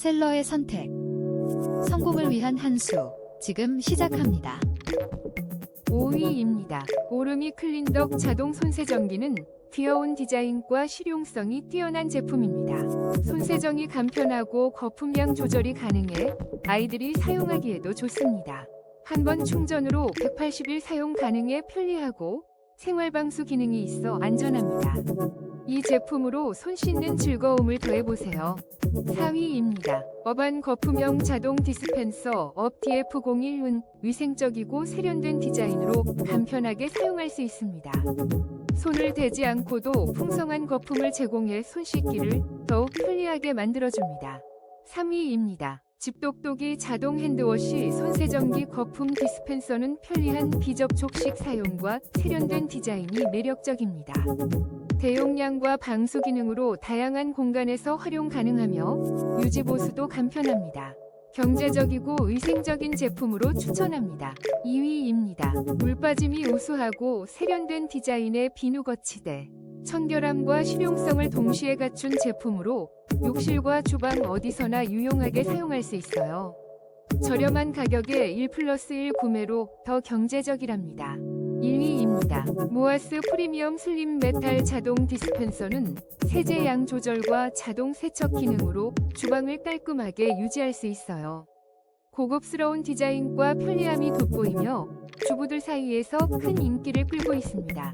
셀러의 선택. 성공을 위한 한 수. 지금 시작합니다. 5위입니다. 오르미 클린덕 자동 손세정기는 귀여운 디자인과 실용성이 뛰어난 제품입니다. 손세정이 간편하고 거품량 조절이 가능해 아이들이 사용하기에도 좋습니다. 한 번 충전으로 180일 사용 가능해 편리하고 생활방수 기능이 있어 안전합니다. 이 제품으로 손 씻는 즐거움을 더해보세요. 4위입니다. 어반 거품형 자동 디스펜서 업 DF01은 위생적이고 세련된 디자인으로 간편하게 사용할 수 있습니다. 손을 대지 않고도 풍성한 거품을 제공해 손 씻기를 더욱 편리하게 만들어줍니다. 3위입니다. 집똑똑이 자동 핸드워시 손세정기 거품 디스펜서는 편리한 비접촉식 사용과 세련된 디자인이 매력적입니다. 대용량과 방수 기능으로 다양한 공간에서 활용 가능하며 유지 보수도 간편합니다. 경제적이고 위생적인 제품으로 추천합니다. 2위입니다. 물빠짐이 우수하고 세련된 디자인의 비누 거치대. 청결함과 실용성을 동시에 갖춘 제품으로 욕실과 주방 어디서나 유용하게 사용할 수 있어요. 저렴한 가격에 1 플러스 1 구매로 더 경제적이랍니다. 1위 입니다. 모아스 프리미엄 슬림 메탈 자동 디스펜서는 세제 양 조절과 자동 세척 기능으로 주방을 깔끔하게 유지할 수 있어요. 고급스러운 디자인과 편리함이 돋보이며 주부들 사이에서 큰 인기를 끌고 있습니다.